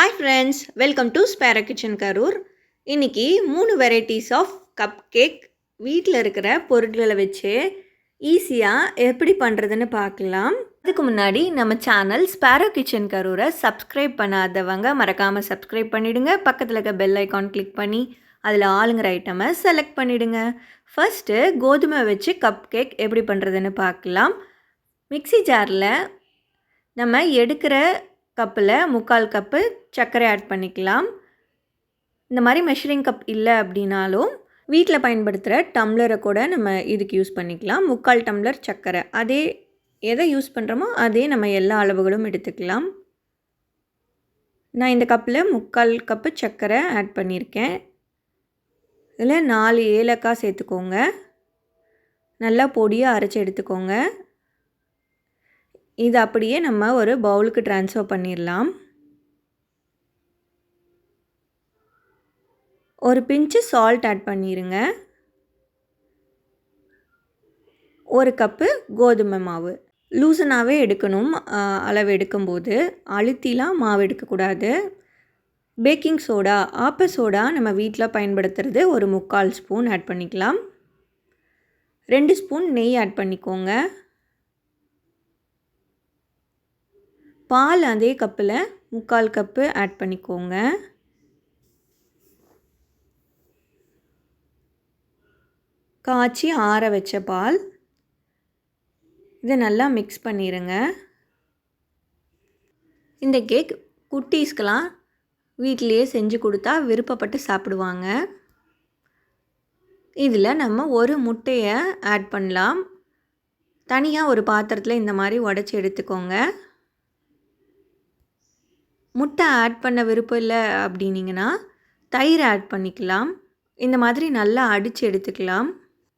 Hi friends welcome to sparrow kitchen Karur இன்னைக்கு மூணு varieties half cup cake வீட்டில் இருக்கிற பொருட்களை வச்சு ஈஸியாக எப்படி பண்ணுறதுன்னு பார்க்கலாம். அதுக்கு முன்னாடி நம்ம சேனல் ஸ்பேரோ கிச்சன் கரூரை சப்ஸ்கிரைப் பண்ணாதவங்க மறக்காமல் சப்ஸ்கிரைப் பண்ணிவிடுங்க பக்கத்தில் இருக்க பெல் ஐக்கான் கிளிக் பண்ணி அதில் ஆளுங்கிற ஐட்டமை செலக்ட் பண்ணிவிடுங்க ஃபஸ்ட்டு கோதுமை வச்சு கப் கேக் எப்படி பண்ணுறதுன்னு பார்க்கலாம். மிக்ஸி ஜாரில் நம்ம எடுக்கிற கப்பில் முக்கால் கப்பு சர்க்கரை ஆட் பண்ணிக்கலாம். இந்த மாதிரி மெஷரிங் கப் இல்லை அப்படின்னாலும் வீட்டில் பயன்படுத்துகிற டம்ளரை கூட நம்ம இதுக்கு யூஸ் பண்ணிக்கலாம். முக்கால் டம்ளர் சர்க்கரை. அதே எதை யூஸ் பண்ணுறோமோ அதே நம்ம எல்லா அளவுகளும் எடுத்துக்கலாம். நான் இந்த கப்பில் முக்கால் கப்பு சர்க்கரை ஆட் பண்ணியிருக்கேன். இதில் நாலு ஏலக்காய் சேர்த்துக்கோங்க. நல்லா பொடியாக அரைச்சி எடுத்துக்கோங்க. இது அப்படியே நம்ம ஒரு பவுலுக்கு ட்ரான்ஸ்ஃபர் பண்ணிடலாம் ஒரு பிஞ்சு சால்ட் ஆட் பண்ணிடுங்க ஒரு கப்பு கோதுமை மாவு. லூசனாகவே எடுக்கணும் அளவு எடுக்கும்போது. அழுத்திலாம் மாவு எடுக்கக்கூடாது. பேக்கிங் சோடா ஆப்ப சோடா நம்ம வீட்டில் பயன்படுத்துகிறது ஒரு முக்கால் ஸ்பூன் ஆட் பண்ணிக்கலாம். ரெண்டு ஸ்பூன் நெய் ஆட் பண்ணிக்கோங்க. பால் அதே கப்பில் முக்கால் கப்பு ஆட் பண்ணிக்கோங்க. காய்ச்சி ஆற வச்ச பால். இதை நல்லா மிக்ஸ் பண்ணிடுங்க இந்த கேக் குட்டீஸ்க்கெலாம் வீட்டிலையே செஞ்சு கொடுத்தா விருப்பப்பட்டு சாப்பிடுவாங்க. இதில் நம்ம ஒரு முட்டையை ஆட் பண்ணலாம். தனியாக ஒரு பாத்திரத்தில் இந்த மாதிரி உடச்சி எடுத்துக்கோங்க. முட்டை ஆட் பண்ண விருப்பம் இல்லை அப்படின்னீங்கன்னா தயிர் ஆட் பண்ணிக்கலாம். இந்த மாதிரி நல்லா அடித்து எடுத்துக்கலாம்.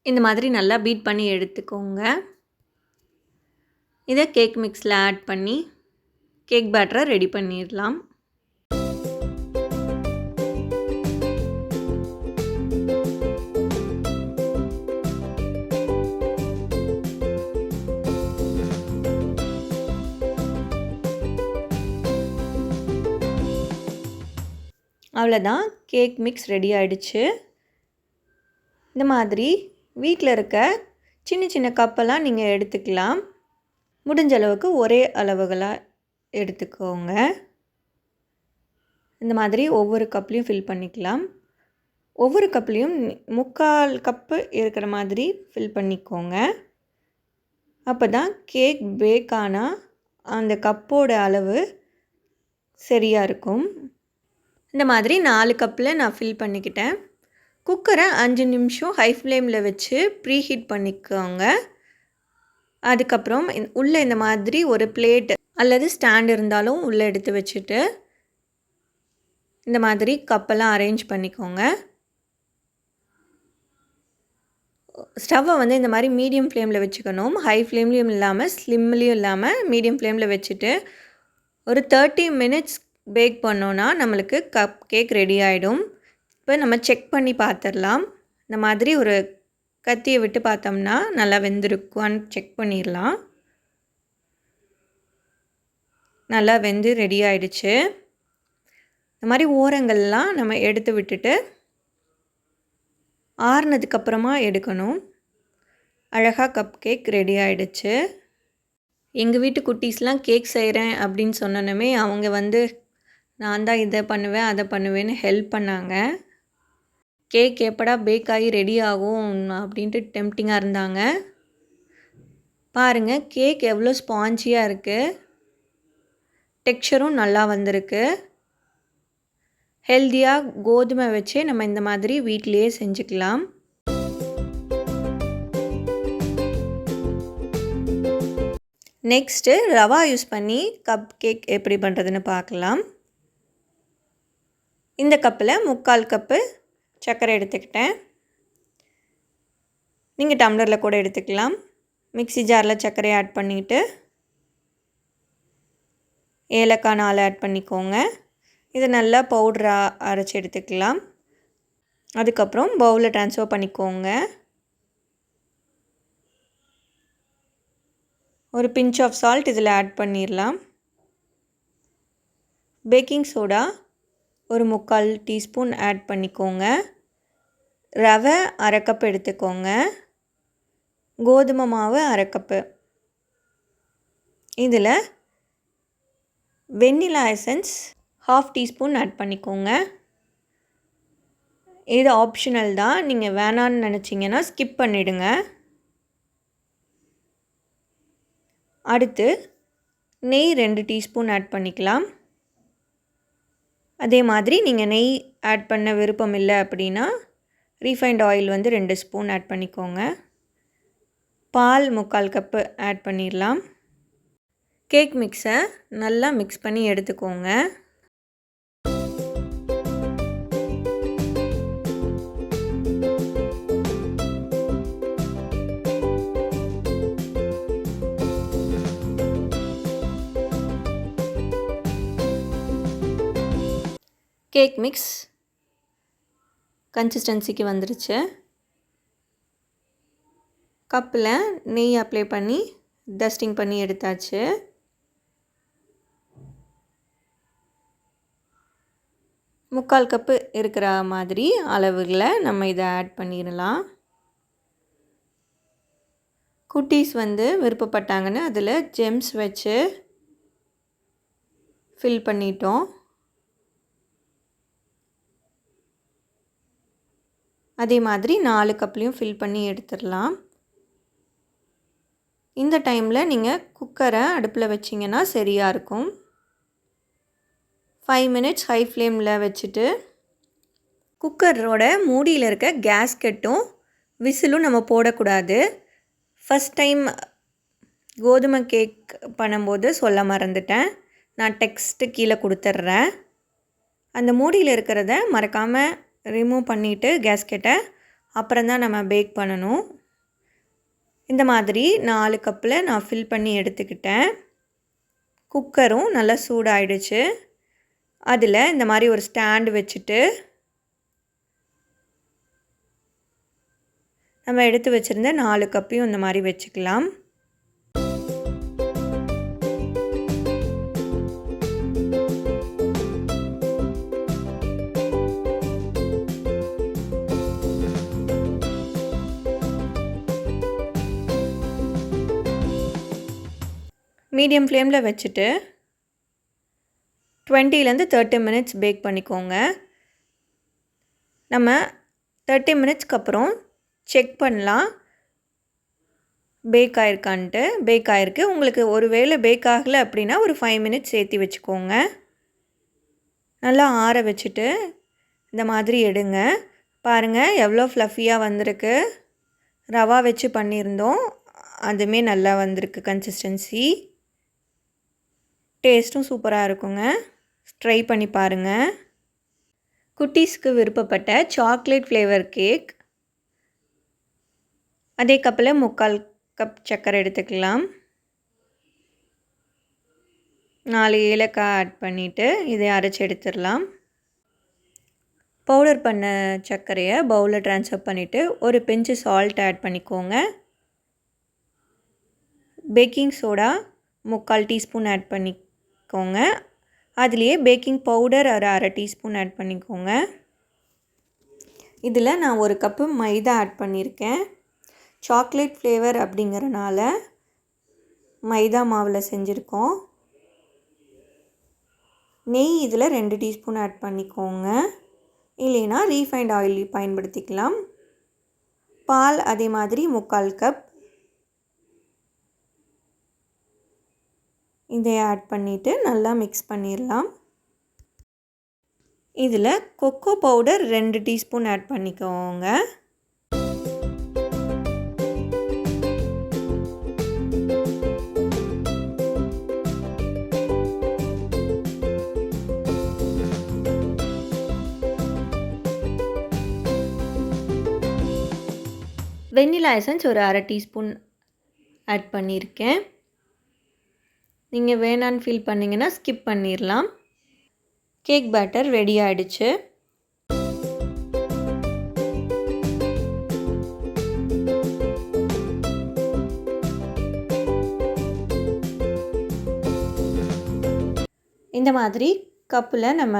இந்த மாதிரி நல்லா பீட் பண்ணி எடுத்துக்கோங்க. இதை கேக் மிக்ஸில் ஆட் பண்ணி கேக் பேட்டரை ரெடி பண்ணிடலாம். அவ்வளோதான். கேக் மிக்ஸ் ரெடி ஆகிடுச்சு இந்த மாதிரி வீட்டில் இருக்க சின்ன சின்ன கப்பெல்லாம் நீங்கள் எடுத்துக்கலாம். முடிஞ்ச அளவுக்கு ஒரே அளவுகளாக எடுத்துக்கோங்க. இந்த மாதிரி ஒவ்வொரு கப்லேயும் ஃபில் பண்ணிக்கலாம். ஒவ்வொரு கப்லேயும் முக்கால் கப்பு இருக்கிற மாதிரி ஃபில் பண்ணிக்கோங்க. அப்போ தான் கேக் பேக் ஆனால் அந்த கப்போட அளவு சரியாக இருக்கும். இந்த மாதிரி நாலு கப்பில் நான் ஃபில் பண்ணிக்கிட்டேன். குக்கரை அஞ்சு நிமிஷம் ஹை ஃப்ளேமில் வச்சு ப்ரீ ஹீட் பண்ணிக்கோங்க. அதுக்கப்புறம் உள்ளே இந்த மாதிரி ஒரு பிளேட் அல்லது ஸ்டாண்ட் இருந்தாலும் உள்ளே எடுத்து வச்சுட்டு இந்த மாதிரி கப்பெல்லாம் அரேஞ்ச் பண்ணிக்கோங்க. ஸ்டவ்வை வந்து இந்த மாதிரி மீடியம் ஃப்ளேமில் வச்சுக்கணும். ஹை ஃப்ளேம்லேயும் இல்லாமல் ஸ்லிம்லேயும் இல்லாமல் மீடியம் ஃப்ளேமில் வச்சுட்டு ஒரு தேர்ட்டி மினிட்ஸ் பேக் பண்ணோன்னா நம்மளுக்கு கப் கேக் ரெடி ஆகிடும் இப்போ நம்ம செக் பண்ணி பார்த்துடலாம் இந்த மாதிரி ஒரு கத்தியை விட்டு பார்த்தோம்னா நல்லா வெந்திருக்குவான்னு செக் பண்ணிடலாம். நல்லா வெந்து ரெடி ஆகிடுச்சு இந்த மாதிரி ஓரங்கள்லாம் நம்ம எடுத்து விட்டுட்டு ஆறுனதுக்கப்புறமா எடுக்கணும். அழகாக கப் கேக் ரெடி ஆயிடுச்சு. எங்கள் வீட்டு குட்டீஸ்லாம் கேக் செய்கிறேன் அப்படின்னு சொன்னோன்னே அவங்க வந்து நான் தான் இதை பண்ணுவேன் அதை பண்ணுவேன்னு ஹெல்ப் பண்ணாங்க. கேக் எப்படா பேக் ஆகி ரெடி ஆகும் அப்படின்ட்டு டெம்டிங்காக இருந்தாங்க. பாருங்கள் கேக் எவ்வளோ ஸ்பாஞ்சியாக இருக்குது டெக்ஸ்சரும் நல்லா வந்திருக்கு. ஹெல்த்தியாக கோதுமை வச்சே நம்ம இந்த மாதிரி வீட்டிலையே செஞ்சுக்கலாம். நெக்ஸ்ட்டு ரவா யூஸ் பண்ணி கப் கேக் எப்படி பண்ணுறதுன்னு பார்க்கலாம். இந்த கப்பில் முக்கால் கப்பு சர்க்கரை எடுத்துக்கிட்டேன். நீங்கள் டம்ளரில் கூட எடுத்துக்கலாம். மிக்சி ஜாரில் சர்க்கரையை ஆட் பண்ணிவிட்டு ஏலக்காய் நாலு ஆட் பண்ணிக்கோங்க. இதை நல்லா பவுட்ராக அரைச்சி எடுத்துக்கலாம். அதுக்கப்புறம் பவுலில் ட்ரான்ஸ்ஃபர் பண்ணிக்கோங்க. ஒரு பிஞ்ச் ஆஃப் சால்ட் இதில் ஆட் பண்ணிடலாம். பேக்கிங் சோடா ஒரு முக்கால் டீஸ்பூன் ஆட் பண்ணிக்கோங்க. ரவை அரைக்கப் எடுத்துக்கோங்க. கோதுமை மாவு அரைக்கப்பு இதில் vanilla essence half teaspoon add பண்ணிக்கோங்க. இது ஆப்ஷனல் தான். நீங்கள் வேணான்னு நினச்சிங்கன்னா ஸ்கிப் பண்ணிவிடுங்க அடுத்து நெய் ரெண்டு டீஸ்பூன் ஆட் பண்ணிக்கலாம். அதே மாதிரி நீங்கள் நெய் ஆட் பண்ண விருப்பம் இல்லை அப்படின்னா ரீஃபைண்ட் ஆயில் வந்து ரெண்டு ஸ்பூன் ஆட் பண்ணிக்கோங்க. பால் முக்கால் கப்பு ஆட் பண்ணிடலாம் கேக் மிக்ஸை நல்லா மிக்ஸ் பண்ணி எடுத்துக்கோங்க. கேக் மிக்ஸ் கன்சிஸ்டன்சிக்கு வந்துருச்சு. கப்பில் நெய் அப்ளை பண்ணி டஸ்டிங் பண்ணி எடுத்தாச்சு. முக்கால் கப்பு இருக்கிற மாதிரி அளவுகளை நம்ம இதை ஆட் பண்ணிடலாம். குட்டீஸ் வந்து விருப்பப்பட்டாங்கன்னு அதில் ஜெம்ஸ் வச்சு ஃபில் பண்ணிட்டோம். அதே மாதிரி நாலு கப்லேயும் ஃபில் பண்ணி எடுத்துடலாம். இந்த டைமில் நீங்கள் குக்கரை அடுப்பில் வச்சிங்கன்னா சரியாக இருக்கும். ஃபைவ் மினிட்ஸ் ஹை ஃப்ளேமில் வச்சுட்டு குக்கரோட மூடியில் இருக்க கேஸ்கெட்டும் விசிலும் நம்ம போடக்கூடாது. ஃபஸ்ட் டைம் கோதுமை கேக் பண்ணும்போது சொல்ல மறந்துட்டேன். நான் டெக்ஸ்ட்டு கீழே கொடுத்துட்றேன். அந்த மூடியில் இருக்கிறத மறக்காமல் ரிமூவ் பண்ணிவிட்டு கேஸ்கெட்டை அப்புறம் தான் நம்ம பேக் பண்ணணும். இந்த மாதிரி நாலு கப்பில் நான் ஃபில் பண்ணி எடுத்துக்கிட்டேன். குக்கரும் நல்லா சூடாயிடுச்சு. அதில் இந்த மாதிரி ஒரு ஸ்டாண்டு வச்சுட்டு நம்ம எடுத்து வச்சுருந்த நாலு கப்பையும் இந்த மாதிரி வச்சுக்கலாம். மீடியம் ஃப்ளேமில் வச்சுட்டு டுவெண்ட்டிலேருந்து தேர்ட்டி மினிட்ஸ் பேக் பண்ணிக்கோங்க. நம்ம தேர்ட்டி மினிட்ஸ்க்கு அப்புறம் செக் பண்ணலாம். பேக் ஆயிருக்கான்ட்டு. பேக் ஆகிருக்கு உங்களுக்கு ஒரு வேளை பேக் ஆகலை அப்படின்னா ஒரு ஃபைவ் மினிட்ஸ் சேர்த்தி வச்சுக்கோங்க. நல்லா ஆற வச்சுட்டு இந்த மாதிரி எடுங்க. பாருங்கள் எவ்வளோ ஃப்ளஃபியாக வந்திருக்கு. ரவா வச்சு பண்ணியிருந்தோம். அதுவுமே நல்லா வந்திருக்கு கன்சிஸ்டன்சி டேஸ்ட்டும் சூப்பராக இருக்குங்க. ட்ரை பண்ணி பாருங்கள் குட்டீஸ்க்கு விருப்பப்பட்ட சாக்லேட் ஃப்ளேவர் கேக் அதே கப்பில் முக்கால் கப் சர்க்கரை எடுத்துக்கலாம். நாலு ஏலக்காய் ஆட் பண்ணிவிட்டு இதை அரைச்சி எடுத்துடலாம். பவுடர் பண்ண சர்க்கரையை பவுலில் ட்ரான்ஸ்ஃபர் பண்ணிவிட்டு ஒரு பெஞ்சு சால்ட் ஆட் பண்ணிக்கோங்க. பேக்கிங் சோடா முக்கால் டீஸ்பூன் ஆட் பண்ணி பண்ணிக்கோங்க. அதுலேயே பேக்கிங் பவுடர் ஒரு அரை டீஸ்பூன் ஆட் பண்ணிக்கோங்க. இதில் நான் ஒரு கப்பு மைதா ஆட் பண்ணியிருக்கேன் சாக்லேட் ஃப்ளேவர் அப்படிங்கிறனால மைதா மாவில் செஞ்சுருக்கோம். நெய் இதில் ரெண்டு டீஸ்பூன் ஆட் பண்ணிக்கோங்க. இல்லைன்னா ரீஃபைண்ட் ஆயில் பயன்படுத்திக்கலாம். பால் அதே மாதிரி முக்கால் கப் இதை ஆட் பண்ணிவிட்டு நல்லா மிக்ஸ் பண்ணிடலாம் இதில் கொக்கோ பவுடர் ரெண்டு டீஸ்பூன் ஆட் பண்ணிக்கோங்க. வெண்ணிலா எசன்ஸ் ஒரு அரை டீஸ்பூன் ஆட் பண்ணியிருக்கேன் நீங்கள் வேணான்னு ஃபீல் பண்ணிங்கன்னா ஸ்கிப் பண்ணிடலாம் கேக் பேட்டர் ரெடி ஆகிடுச்சு இந்த மாதிரி கப்பில் நம்ம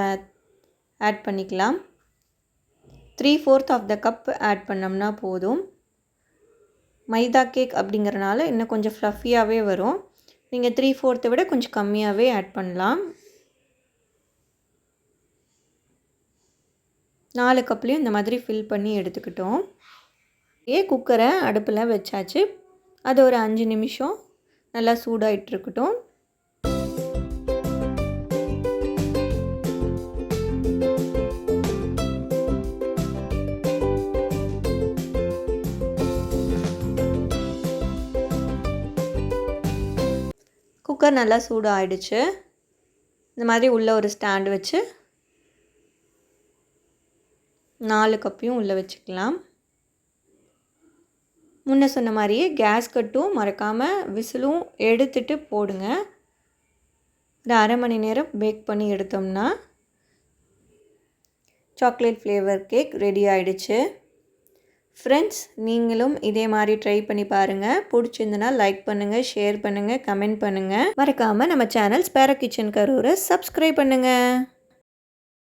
ஆட் பண்ணிக்கலாம். Three fourth of the cup add பண்ணோம்னா போதும். மைதா கேக் அப்படிங்கிறனால இன்னும் கொஞ்சம் ஃப்ளஃபியாகவே வரும். நீங்கள் த்ரீ ஃபோர்த்தை விட கொஞ்சம் கம்மியாகவே ஆட் பண்ணலாம். நாலு கப்லேயும் இந்த மாதிரி ஃபில் பண்ணி எடுத்துக்கிட்டோம். ஏ குக்கரை அடுப்பில் வச்சாச்சு. அது ஒரு அஞ்சு நிமிஷம் நல்லா சூடாகிட்டு இருக்கட்டும். குக்கர் நல்லா சூடு ஆயிடுச்சு இந்த மாதிரி உள்ளே ஒரு ஸ்டாண்டு வச்சு நாலு கப்பையும் உள்ளே வச்சுக்கலாம். முன்ன சொன்ன மாதிரியே கேஸ் கட்டும் மறக்காமல் விசிலும் எடுத்துட்டு போடுங்க. ஒரு அரை மணி நேரம் பேக் பண்ணி எடுத்தோம்னா சாக்லேட் ஃப்ளேவர் கேக் ரெடி ஆயிடுச்சு. ஃப்ரெண்ட்ஸ் நீங்களும் இதே மாதிரி ட்ரை பண்ணி பாருங்கள் பிடிச்சிருந்தனா லைக் பண்ணுங்கள் ஷேர் பண்ணுங்கள் கமெண்ட் பண்ணுங்கள் மறக்காமல் நம்ம சேனல் ஸ்பேரா கிச்சன் கரூரை சப்ஸ்கிரைப் பண்ணுங்கள்